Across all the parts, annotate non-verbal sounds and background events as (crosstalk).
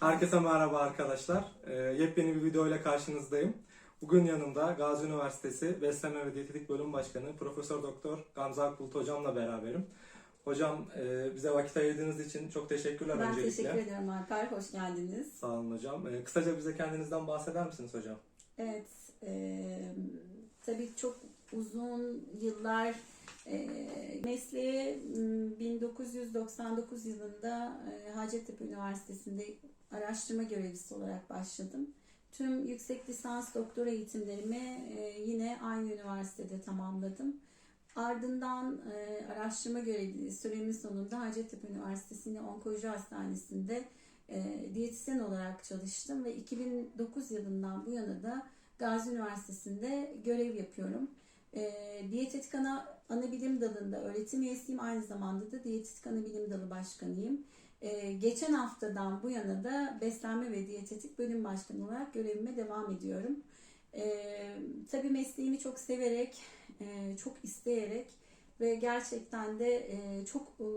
Herkese merhaba arkadaşlar. Ee, yepyeni bir video ile karşınızdayım. Bugün yanımda Gazi Üniversitesi Beslenme ve Diyetetik Bölüm Başkanı Profesör Doktor Gamze Akbulut hocamla beraberim. Hocam e, bize vakit ayırdığınız için çok teşekkürler Ben öncelikle. teşekkür ederim Alper. Hoş geldiniz. Sağ olun hocam. E, kısaca bize kendinizden bahseder misiniz hocam? Evet, e, tabii çok uzun yıllar mesleğe m, 1999 yılında e, Hacettepe Üniversitesi'nde araştırma görevlisi olarak başladım. Tüm yüksek lisans doktora eğitimlerimi e, yine aynı üniversitede tamamladım. Ardından araştırma görevliliği süremin sonunda Hacettepe Üniversitesi'nde Onkoloji Hastanesi'nde diyetisyen olarak çalıştım ve 2009 yılından bu yana da Gazi Üniversitesi'nde görev yapıyorum. Diyetetik ana, ana bilim dalında öğretim üyesiyim. Aynı zamanda da diyetetik ana bilim dalı başkanıyım. E, geçen haftadan bu yana da beslenme ve diyetetik bölüm başkanı olarak görevime devam ediyorum. E, tabii mesleğimi çok severek, e, çok isteyerek ve gerçekten de e, çok e,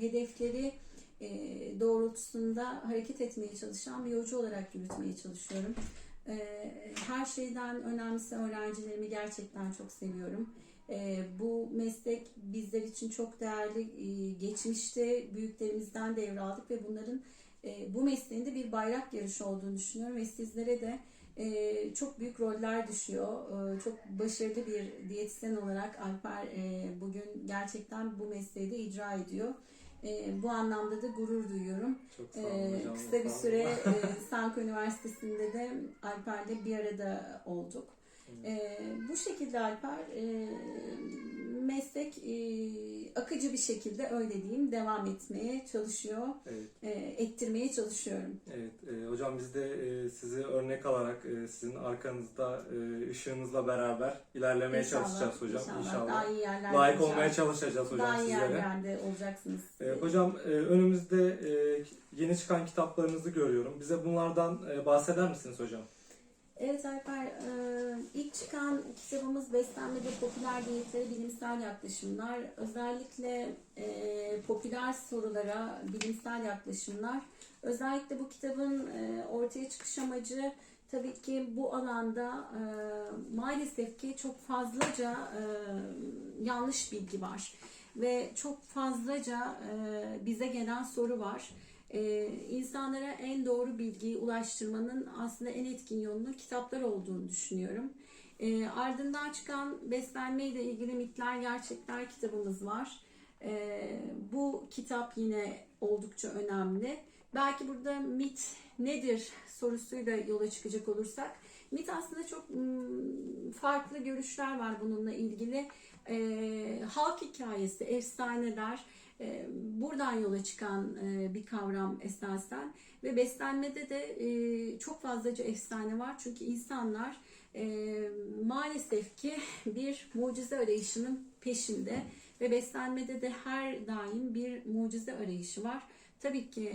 hedefleri e, doğrultusunda hareket etmeye çalışan bir yolcu olarak yürütmeye çalışıyorum. E, her şeyden önemlisi öğrencilerimi gerçekten çok seviyorum. E, bu meslek bizler için çok değerli. E, geçmişte büyüklerimizden devraldık ve bunların e, bu mesleğin de bir bayrak yarışı olduğunu düşünüyorum ve sizlere de e, çok büyük roller düşüyor. E, çok başarılı bir diyetisyen olarak Alper e, bugün gerçekten bu mesleği de icra ediyor. E, bu anlamda da gurur duyuyorum. Çok sağ olun Ee, hocam. kısa bir olun. süre e, Sanko Üniversitesi'nde de Alper'le bir arada olduk. Ee, bu şekilde Alper e, meslek e, akıcı bir şekilde öyle diyeyim devam etmeye çalışıyor, Evet. e, ettirmeye çalışıyorum. Evet, e, hocam biz de e, sizi örnek alarak e, sizin arkanızda e, ışığınızla beraber ilerlemeye çalışacağız hocam inşallah. Daha iyi yerlerde Layık olacak. olmaya çalışacağız hocam Daha iyi sizlere. yerlerde olacaksınız. E, hocam e, önümüzde e, yeni çıkan kitaplarınızı görüyorum. Bize bunlardan e, bahseder misiniz hocam? Evet Alper, e, ilk çıkan kitabımız Beslenmede Popüler Diyetlere Bilimsel Yaklaşımlar. Özellikle e, popüler sorulara bilimsel yaklaşımlar. Özellikle bu kitabın e, ortaya çıkış amacı tabii ki bu alanda maalesef ki çok fazlaca yanlış bilgi var. Ve çok fazlaca bize gelen soru var. Ee, insanlara en doğru bilgiyi ulaştırmanın aslında en etkin yolunun kitaplar olduğunu düşünüyorum. Ee, ardından çıkan beslenme ile ilgili mitler gerçekler kitabımız var. Ee, bu kitap yine oldukça önemli. Belki burada mit nedir sorusuyla yola çıkacak olursak, mit aslında çok farklı görüşler var bununla ilgili. Halk hikayesi, efsaneler, buradan yola çıkan bir kavram esasen ve beslenmede de çok fazlaca efsane var çünkü insanlar maalesef ki (laughs) bir mucize arayışının peşinde ve beslenmede de her daim bir mucize arayışı var. Tabii ki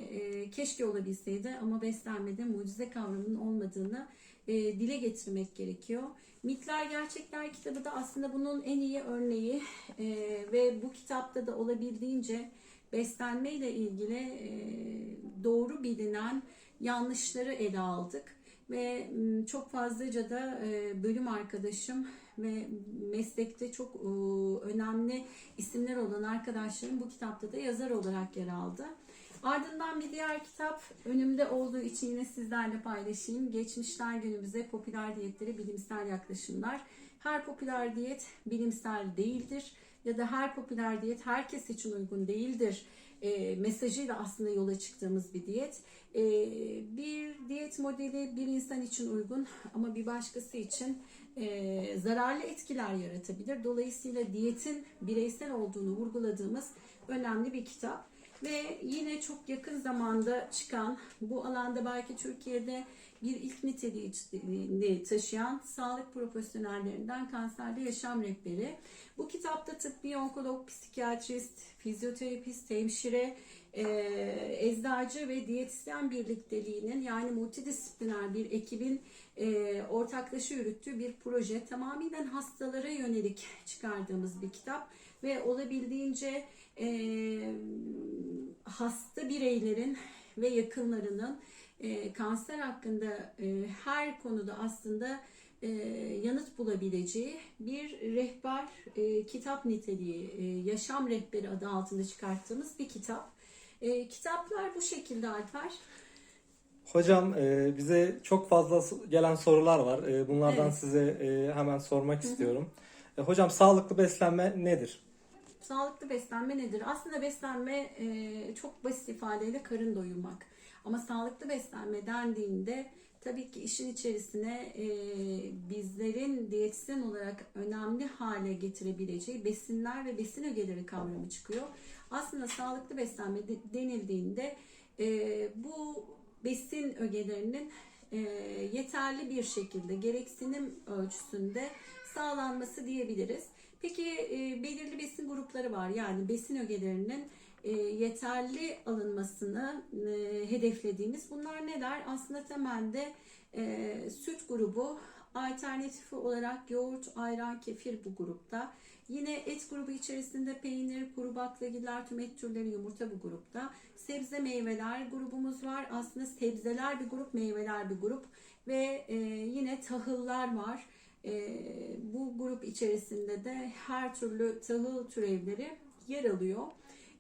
keşke olabilseydi ama beslenmede mucize kavramının olmadığını e, dile getirmek gerekiyor. Mitler Gerçekler kitabı da aslında bunun en iyi örneği e, ve bu kitapta da olabildiğince beslenme ile ilgili e, doğru bilinen yanlışları ele aldık ve çok fazlaca da e, bölüm arkadaşım ve meslekte çok e, önemli isimler olan arkadaşlarım bu kitapta da yazar olarak yer aldı. Ardından bir diğer kitap önümde olduğu için yine sizlerle paylaşayım. Geçmişler günümüze popüler diyetleri bilimsel yaklaşımlar. Her popüler diyet bilimsel değildir ya da her popüler diyet herkes için uygun değildir e, mesajıyla aslında yola çıktığımız bir diyet. E, bir diyet modeli bir insan için uygun ama bir başkası için e, zararlı etkiler yaratabilir. Dolayısıyla diyetin bireysel olduğunu vurguladığımız önemli bir kitap. Ve yine çok yakın zamanda çıkan bu alanda belki Türkiye'de bir ilk niteliğini taşıyan sağlık profesyonellerinden kanserde yaşam rehberi. Bu kitapta tıbbi onkolog, psikiyatrist, fizyoterapist, hemşire, e, eczacı ve diyetisyen birlikteliğinin yani multidisipliner bir ekibin e, ortaklaşa yürüttüğü bir proje. Tamamen hastalara yönelik çıkardığımız bir kitap ve olabildiğince e, hasta bireylerin ve yakınlarının e, kanser hakkında e, her konuda aslında e, yanıt bulabileceği bir rehber e, kitap niteliği, e, yaşam rehberi adı altında çıkarttığımız bir kitap. E, kitaplar bu şekilde Alper. Hocam e, bize çok fazla gelen sorular var. E, bunlardan Evet. size e, hemen sormak istiyorum. E, hocam sağlıklı beslenme nedir? Sağlıklı beslenme nedir? Aslında beslenme e, çok basit ifadeyle karın doyurmak. Ama sağlıklı beslenme dendiğinde tabii ki işin içerisine e, bizlerin diyetisyen olarak önemli hale getirebileceği besinler ve besin ögeleri kavramı çıkıyor. Aslında sağlıklı beslenme de- denildiğinde e, bu besin ögelerinin e, yeterli bir şekilde gereksinim ölçüsünde sağlanması diyebiliriz. Peki e, belirli besin grupları var. Yani besin ögelerinin e, yeterli alınmasını e, hedeflediğimiz bunlar neler? Aslında temelde e, süt grubu, alternatifi olarak yoğurt, ayran, kefir bu grupta. Yine et grubu içerisinde peynir, kuru baklagiller, tüm et türleri, yumurta bu grupta. Sebze meyveler grubumuz var. Aslında sebzeler bir grup, meyveler bir grup. Ve e, yine tahıllar var. E, bu grup içerisinde de her türlü tahıl türevleri yer alıyor.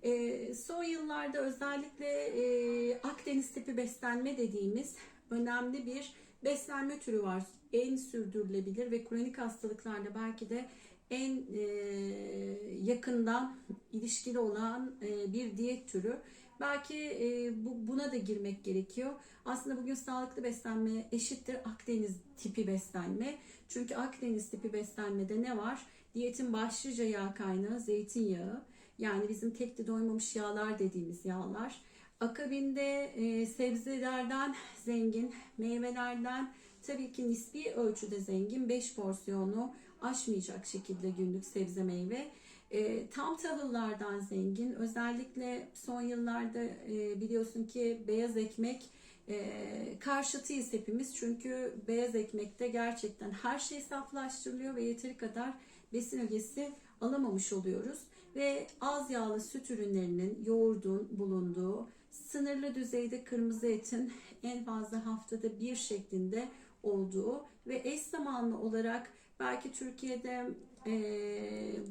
E, son yıllarda özellikle e, Akdeniz tipi beslenme dediğimiz önemli bir beslenme türü var. En sürdürülebilir ve kronik hastalıklarla belki de en e, yakından ilişkili olan e, bir diyet türü. Belki e, bu, buna da girmek gerekiyor. Aslında bugün sağlıklı beslenme eşittir Akdeniz tipi beslenme. Çünkü Akdeniz tipi beslenmede ne var? Diyetin başlıca yağ kaynağı zeytinyağı. Yani bizim tek de doymamış yağlar dediğimiz yağlar. Akabinde e, sebzelerden zengin, meyvelerden tabii ki nispi ölçüde zengin 5 porsiyonu aşmayacak şekilde günlük sebze meyve. E, tam tahıllardan zengin. Özellikle son yıllarda e, biliyorsun ki beyaz ekmek e, karşıtıyız hepimiz. Çünkü beyaz ekmekte gerçekten her şey saflaştırılıyor ve yeteri kadar besin ögesi alamamış oluyoruz. Ve az yağlı süt ürünlerinin, yoğurdun bulunduğu, sınırlı düzeyde kırmızı etin en fazla haftada bir şeklinde olduğu ve eş zamanlı olarak belki Türkiye'de e,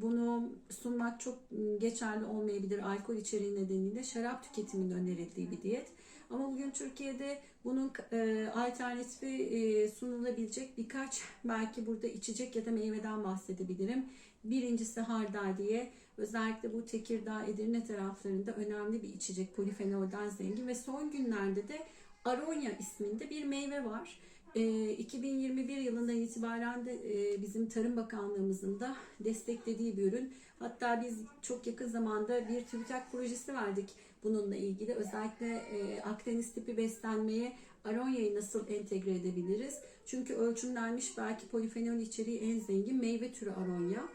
bunu sunmak çok geçerli olmayabilir alkol içeriği nedeniyle şarap tüketiminin önerildiği bir diyet. Ama bugün Türkiye'de bunun e, alternatifi e, sunulabilecek birkaç belki burada içecek ya da meyveden bahsedebilirim. Birincisi hardaliye. Özellikle bu Tekirdağ, Edirne taraflarında önemli bir içecek polifenolden zengin ve son günlerde de Aronya isminde bir meyve var. E, 2021 yılından itibaren de e, bizim Tarım Bakanlığımızın da desteklediği bir ürün. Hatta biz çok yakın zamanda bir TÜBİTAK projesi verdik bununla ilgili. Özellikle e, Akdeniz tipi beslenmeye Aronya'yı nasıl entegre edebiliriz? Çünkü ölçümlenmiş belki polifenol içeriği en zengin meyve türü Aronya.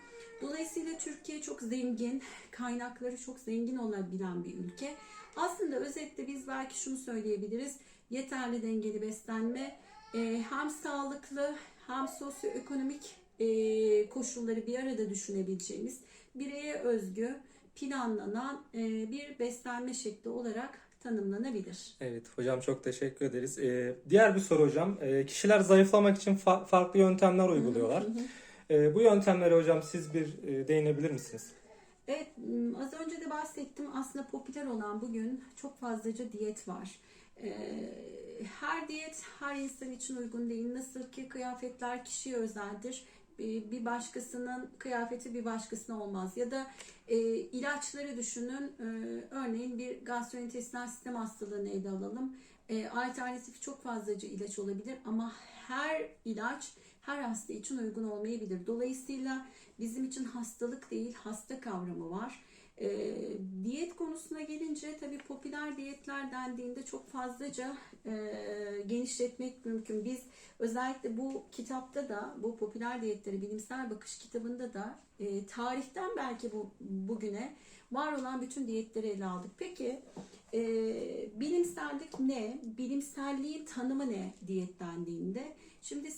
Dolayısıyla Türkiye çok zengin, kaynakları çok zengin olabilen bir ülke. Aslında özetle biz belki şunu söyleyebiliriz. Yeterli dengeli beslenme e, hem sağlıklı hem sosyoekonomik e, koşulları bir arada düşünebileceğimiz bireye özgü planlanan e, bir beslenme şekli olarak tanımlanabilir. Evet hocam çok teşekkür ederiz. Diğer bir soru hocam. Kişiler zayıflamak için fa- farklı yöntemler uyguluyorlar. Hı hı. E, bu yöntemlere hocam siz bir e, değinebilir misiniz? Evet, az önce de bahsettim. Aslında popüler olan bugün çok fazlaca diyet var. Ee, Her diyet her insan için uygun değil. Nasıl ki kıyafetler kişiye özeldir. Bir başkasının kıyafeti bir başkasına olmaz. Ya da e, ilaçları düşünün. Ee, örneğin bir gastrointestinal sistem hastalığını ele alalım. E, çok fazlaca ilaç olabilir ama her ilaç her hasta için uygun olmayabilir. Dolayısıyla bizim için hastalık değil hasta kavramı var. E, diyet konusuna gelince tabii popüler diyetler dendiğinde çok fazlaca e, genişletmek mümkün. Biz özellikle bu kitapta da bu popüler diyetleri bilimsel bakış kitabında da e, tarihten belki bu bugüne var olan bütün diyetleri ele aldık. Peki e, bilimsellik ne? Bilimselliğin tanımı ne diyet dendiğinde? Şimdi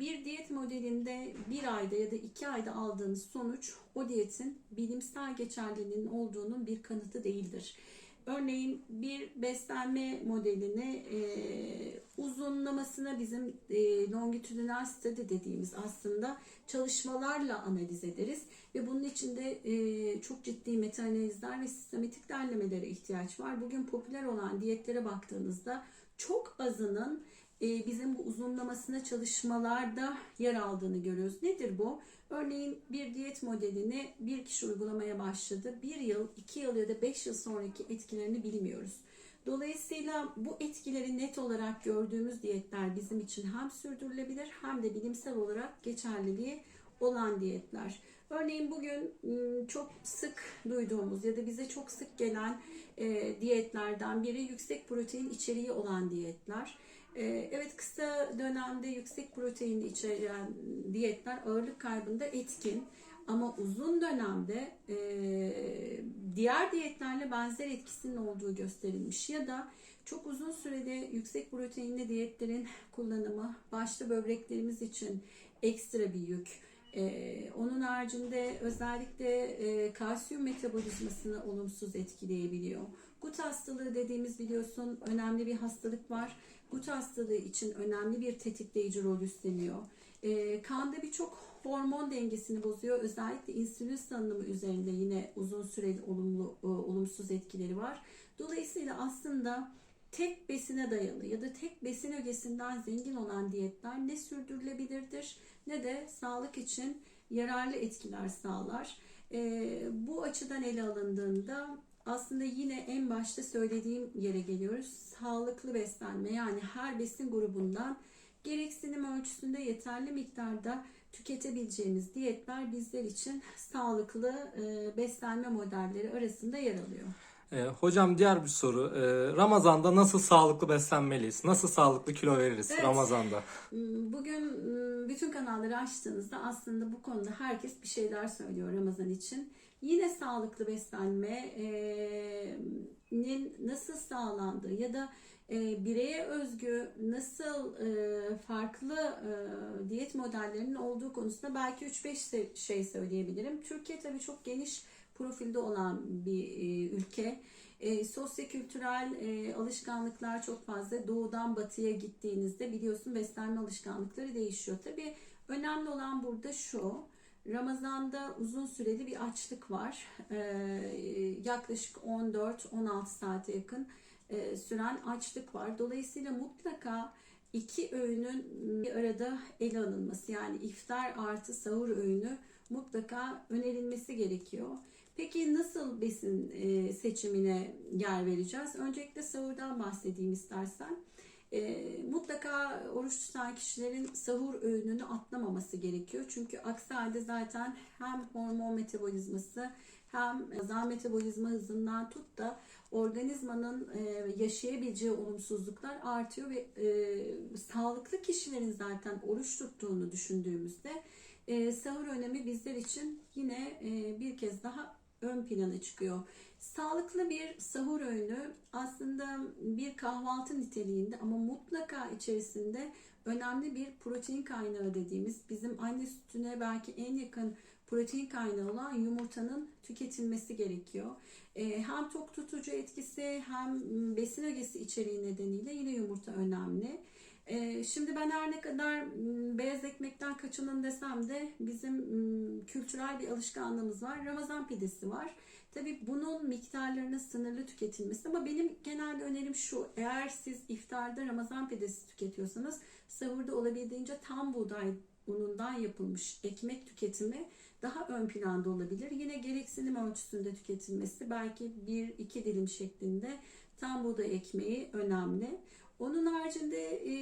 bir diyet modelinde bir ayda ya da iki ayda aldığınız sonuç o diyetin bilimsel geçerliliğinin olduğunun bir kanıtı değildir. Örneğin bir beslenme modelini e, uzunlamasına bizim e, longitudinal study dediğimiz aslında çalışmalarla analiz ederiz. Ve bunun içinde e, çok ciddi meta analizler ve sistematik derlemelere ihtiyaç var. Bugün popüler olan diyetlere baktığınızda çok azının e, bizim bu uzunlamasına çalışmalarda yer aldığını görüyoruz. Nedir bu? Örneğin bir diyet modelini bir kişi uygulamaya başladı. Bir yıl, iki yıl ya da beş yıl sonraki etkilerini bilmiyoruz. Dolayısıyla bu etkileri net olarak gördüğümüz diyetler bizim için hem sürdürülebilir hem de bilimsel olarak geçerliliği olan diyetler. Örneğin bugün ım, çok sık duyduğumuz ya da bize çok sık gelen diyetlerden biri yüksek protein içeriği olan diyetler. E, Evet kısa dönemde yüksek protein içeren diyetler ağırlık kaybında etkin ama uzun dönemde e, diğer diyetlerle benzer etkisinin olduğu gösterilmiş ya da çok uzun sürede yüksek proteinli diyetlerin kullanımı başta böbreklerimiz için ekstra bir yük. Ee, onun haricinde özellikle e, kalsiyum metabolizmasını olumsuz etkileyebiliyor. Gut hastalığı dediğimiz biliyorsun önemli bir hastalık var. Gut hastalığı için önemli bir tetikleyici rol üstleniyor. Ee, kanda birçok hormon dengesini bozuyor. Özellikle insülin salınımı üzerinde yine uzun süreli olumlu e, olumsuz etkileri var. Dolayısıyla aslında tek besine dayalı ya da tek besin ögesinden zengin olan diyetler ne sürdürülebilirdir ne de sağlık için yararlı etkiler sağlar. Ee, bu açıdan ele alındığında aslında yine en başta söylediğim yere geliyoruz. Sağlıklı beslenme yani her besin grubundan gereksinim ölçüsünde yeterli miktarda tüketebileceğimiz diyetler bizler için sağlıklı e, beslenme modelleri arasında yer alıyor. Ee, hocam diğer bir soru. Ee, Ramazan'da nasıl sağlıklı beslenmeliyiz? Nasıl sağlıklı kilo veririz Evet. Ramazan'da? Hmm, Bugün hmm, bütün kanalları açtığınızda aslında bu konuda herkes bir şeyler söylüyor Ramazan için. Yine sağlıklı beslenmenin nasıl sağlandığı ya da e, bireye özgü nasıl e, farklı e, diyet modellerinin olduğu konusunda belki 3-5 şey söyleyebilirim. Türkiye tabii çok geniş profilde olan bir e, ülke. E, sosyokültürel e, alışkanlıklar çok fazla. Doğudan batıya gittiğinizde biliyorsun beslenme alışkanlıkları değişiyor. Tabii önemli olan burada şu. Ramazan'da uzun süreli bir açlık var. E, yaklaşık 14-16 saate yakın e, süren açlık var. Dolayısıyla mutlaka iki öğünün bir arada ele alınması yani iftar artı sahur öğünü mutlaka önerilmesi gerekiyor. Peki nasıl besin e, seçimine yer vereceğiz? Öncelikle sahurdan bahsedeyim istersen. E, mutlaka oruç tutan kişilerin sahur öğününü atlamaması gerekiyor. Çünkü aksi halde zaten hem hormon metabolizması hem gazal metabolizma hızından tut da organizmanın e, yaşayabileceği olumsuzluklar artıyor ve sağlıklı kişilerin zaten oruç tuttuğunu düşündüğümüzde sahur önemi bizler için yine bir kez daha ön plana çıkıyor. Sağlıklı bir sahur öğünü aslında bir kahvaltı niteliğinde ama mutlaka içerisinde önemli bir protein kaynağı dediğimiz bizim anne sütüne belki en yakın protein kaynağı olan yumurtanın tüketilmesi gerekiyor. Ee, hem tok tutucu etkisi hem besin ögesi içeriği nedeniyle yine yumurta önemli. Ee, Şimdi ben her ne kadar m, beyaz ekmekten kaçının desem de bizim m, kültürel bir alışkanlığımız var. Ramazan pidesi var. Tabii bunun miktarlarının sınırlı tüketilmesi ama benim genel önerim şu. Eğer siz iftarda Ramazan pidesi tüketiyorsanız sahurda olabildiğince tam buğday unundan yapılmış ekmek tüketimi daha ön planda olabilir. Yine gereksinim ölçüsünde tüketilmesi belki bir iki dilim şeklinde tam buğday ekmeği önemli. Onun haricinde e,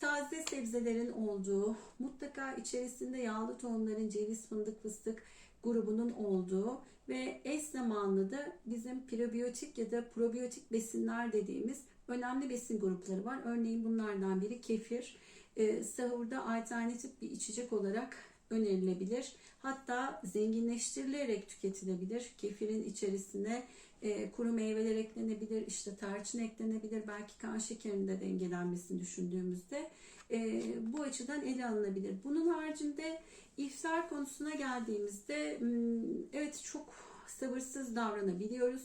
taze sebzelerin olduğu, mutlaka içerisinde yağlı tohumların, ceviz, fındık, fıstık grubunun olduğu ve eş zamanlı da bizim prebiyotik ya da probiyotik besinler dediğimiz önemli besin grupları var. Örneğin bunlardan biri kefir. E, sahurda alternatif bir içecek olarak önerilebilir. Hatta zenginleştirilerek tüketilebilir. Kefirin içerisine e, kuru meyveler eklenebilir, işte tarçın eklenebilir, belki kan şekerinin de dengelenmesini düşündüğümüzde e, bu açıdan ele alınabilir. Bunun haricinde iftar konusuna geldiğimizde m, evet çok sabırsız davranabiliyoruz.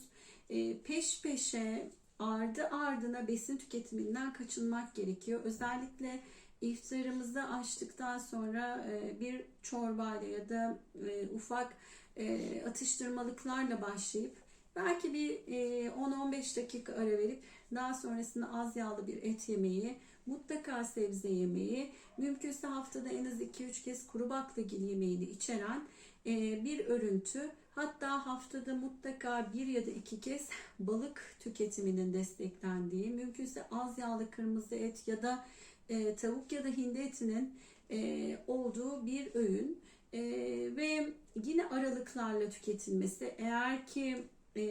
e, peş peşe ardı ardına besin tüketiminden kaçınmak gerekiyor. Özellikle iftarımızı açtıktan sonra e, bir çorbayla ya da e, ufak e, atıştırmalıklarla başlayıp belki bir e, 10-15 dakika ara verip daha sonrasında az yağlı bir et yemeği, mutlaka sebze yemeği, mümkünse haftada en az 2-3 kez kuru baklagil yemeğini içeren bir örüntü. Hatta haftada mutlaka bir ya da iki kez balık tüketiminin desteklendiği, mümkünse az yağlı kırmızı et ya da tavuk ya da hindi etinin olduğu bir öğün ve yine aralıklarla tüketilmesi. Eğer ki e,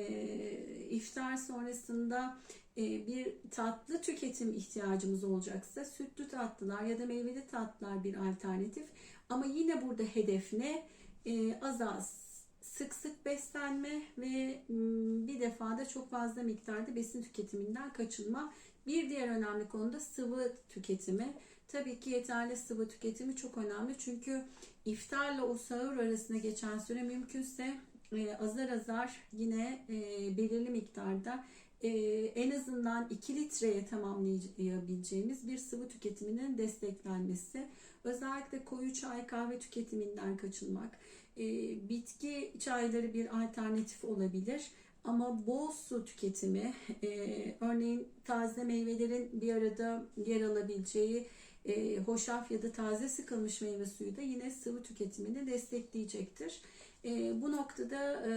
iftar sonrasında e, bir tatlı tüketim ihtiyacımız olacaksa sütlü tatlılar ya da meyveli tatlılar bir alternatif. Ama yine burada hedef ne? E, az az sık sık beslenme ve mm, bir defada çok fazla miktarda besin tüketiminden kaçınma. Bir diğer önemli konu da sıvı tüketimi. Tabii ki yeterli sıvı tüketimi çok önemli. Çünkü iftarla o sahur arasında geçen süre mümkünse e, azar azar yine e, belirli miktarda e, en azından 2 litreye tamamlayabileceğimiz bir sıvı tüketiminin desteklenmesi. Özellikle koyu çay kahve tüketiminden kaçınmak. E, bitki çayları bir alternatif olabilir. Ama bol su tüketimi, e, örneğin taze meyvelerin bir arada yer alabileceği e, hoşaf ya da taze sıkılmış meyve suyu da yine sıvı tüketimini destekleyecektir. E, bu noktada e,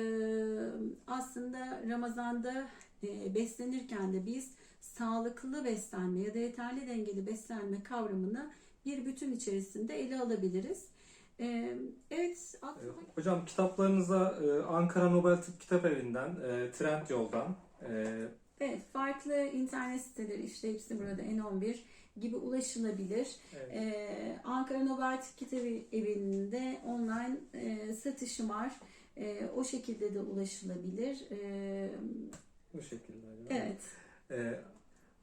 aslında Ramazan'da e, beslenirken de biz sağlıklı beslenme ya da yeterli dengeli beslenme kavramını bir bütün içerisinde ele alabiliriz. E, evet, Ee, aklıma Hocam kitaplarınıza e, Ankara Nobel Tıp Kitap Evi'nden, e, Trend Yol'dan, e, Evet, farklı internet siteleri işte hepsi burada N11 gibi ulaşılabilir. evet, Ee, Ankara Nobel Kitabı Evi'nde online e, satışım var. E, o şekilde de ulaşılabilir. E, bu şekilde evet, Ee,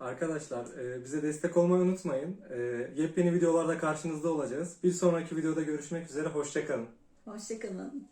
arkadaşlar e, bize destek olmayı unutmayın. E, yepyeni videolarda karşınızda olacağız. Bir sonraki videoda görüşmek üzere. Hoşçakalın. hoşçakalın.